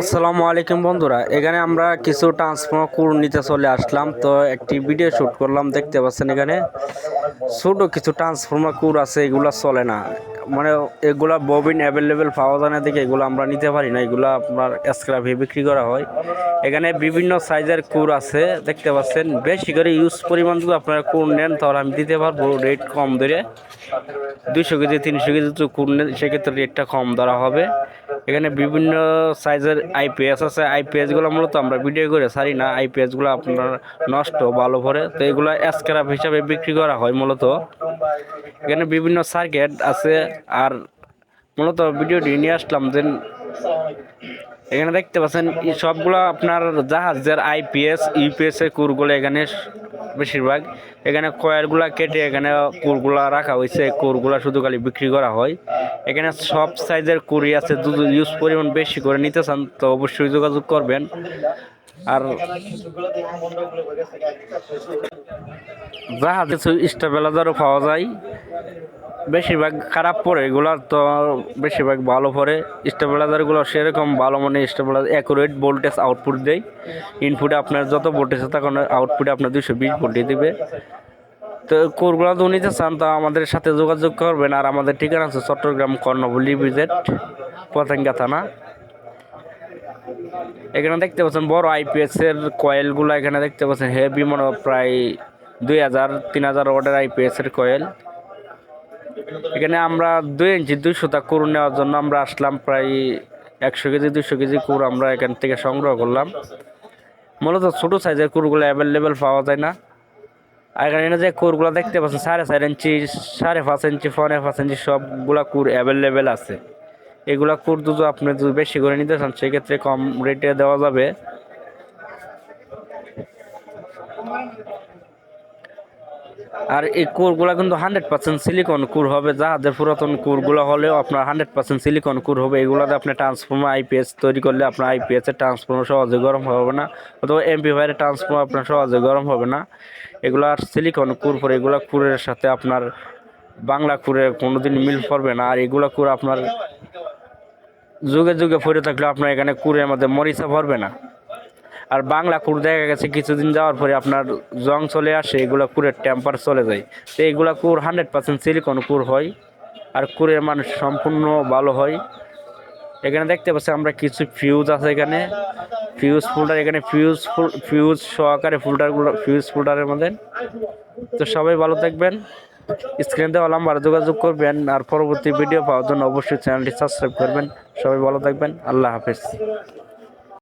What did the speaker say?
আসসালামু আলাইকুম বন্ধুরা, এখানে আমরা কিছু ট্রান্সফর্মার কুর নিতে চলে আসলাম। তো একটি ভিডিও শ্যুট করলাম, দেখতে পাচ্ছেন এখানে। ছোট কিছু ট্রান্সফর্মার কুর আছে, এগুলা চলে না। মানে এগুলা ববিন অ্যাভেলেবেল পাওয়া যায় না দেখে এগুলো আমরা নিতে পারি না, এগুলো আপনার স্ক্রাভে বিক্রি করা হয়। এখানে বিভিন্ন সাইজের কুর আছে, দেখতে পাচ্ছেন। বেশি করে ইউজ পরিমাণ যদি আপনারা কুর নেন, তাহলে আমি দিতে পারব রেট কম ধরে। দুইশো কেজি, তিনশো কেজি যদি কুর নেন, সেক্ষেত্রে রেটটা কম ধরা হবে। এখানে বিভিন্ন সাইজের আইপিএস আছে। আইপিএসগুলো মূলত আমরা ভিডিও করে সারি না। আইপিএসগুলো আপনার নষ্ট, ভালো করে তো এগুলো স্ক্র্যাপ হিসাবে বিক্রি করা হয় মূলত। এখানে বিভিন্ন সার্কিট আছে। আর মূলত ভিডিওটি নিয়ে আসলাম যে এখানে দেখতে পাচ্ছেন সবগুলো আপনার জাহাজের আইপিএস ইউপিএস এর কুরগুলো এখানে বেশিরভাগ। এখানে কয়ারগুলা কেটে এখানে কুরগুলা রাখা হয়েছে। কুরগুলা শুধু খালি বিক্রি করা হয়। এখানে সব সাইজের কুরি আছে যদি ইউজ পরিমাণ বেশি করে নিতে চান, তো অবশ্যই যোগাযোগ করবেন। আর জাহাজ কিছু স্টেবিলাইজারও পাওয়া যায়, বেশিরভাগ খারাপ পড়ে এগুলো, তো বেশিরভাগ ভালো পড়ে। স্টেবিলাইজারগুলো সেরকম ভালো মানে স্টেবিলাইজার অ্যাকুরেট ভোল্টেজ আউটপুট দেয়। ইনপুটে আপনার যত ভোল্টেজ তখন আউটপুটে আপনার দুশো বিশ ভোল্টে দিবে। তো কোরগুলো তো নিতে চান, তো আমাদের সাথে যোগাযোগ করবেন। আর আমাদের ঠিকানা আছে চট্টগ্রাম কর্ণবলী বিজেট পতেঙ্গা থানা। এখানে দেখতে পাচ্ছেন বড় আইপিএস এর কয়েলগুলো এখানে দেখতে পাচ্ছেন। হেভি মনে প্রায় দুই হাজার, তিন হাজার ওয়াটের আইপিএস এর কয়েল। এখানে আমরা দুই ইঞ্চি দুইশোটা কুর নেওয়ার জন্য আমরা আসলাম। প্রায় একশো কেজি, দুইশো কেজি কুর আমরা এখান থেকে সংগ্রহ করলাম। মূলত ছোটো সাইজের কুরগুলো অ্যাভেলেবেল পাওয়া যায় না। আর এখানে যে কুরগুলো দেখতে পাচ্ছেন, সাড়ে চার ইঞ্চি, সাড়ে পাঁচ ইঞ্চি ফোনে পাঁচ ইঞ্চি সবগুলা কুর অ্যাভেলেবেল আছে। এগুলা কুর দুটো আপনি যদি বেশি করে নিতে চান, সেক্ষেত্রে কম রেটে দেওয়া যাবে। আর এই কুরগুলা কিন্তু হান্ড্রেড পার্সেন্ট সিলিকন কুর হবে। জাহাজের পুরাতন কুরগুলো হলেও আপনার হান্ড্রেড পার্সেন্ট সিলিকন কুর হবে। এগুলোতে আপনি ট্রান্সফর্মার আইপিএস তৈরি করলে আপনার আইপিএস এর ট্রান্সফর্মার সহজে গরম হবে না। অথবা এমপি ফায়ারের ট্রান্সফর্মার আপনার সহজে গরম হবে না। এগুলো আর সিলিকন কুর পরে এগুলো কুরের সাথে আপনার বাংলা কুরে কোনোদিন মিল পড়বে না। আর এগুলো কুর আপনার যুগে যুগে পড়ে থাকলে আপনার এখানে কুরের মধ্যে মরিচা ভরবে না। আর বাংলা কুর দেখা গেছে, কিছুদিন যাওয়ার পরে আপনার জং চলে আসে, এগুলো কুরের টেম্পার চলে যায়। তো এগুলো core hundred percent silicon core হয়, আর কুরের মানুষ সম্পূর্ণ ভালো হয়। এখানে দেখতে পাচ্ছি আমরা কিছু ফিউজ আছে এখানে। ফিউজ ফোল্ডার এখানে ফিউজ ফিউজ সহকারে ফোল্ডারগুলো ফিউজ ফোল্ডারের মধ্যে। তো সবাই ভালো থাকবেন। স্ক্রিন দেওয়া নাম্বার যোগাযোগ করবেন, আর পরবর্তী ভিডিও পাওয়ার জন্য অবশ্যই চ্যানেলটি সাবস্ক্রাইব করবেন। সবাই ভালো থাকবেন। আল্লাহ হাফেজ।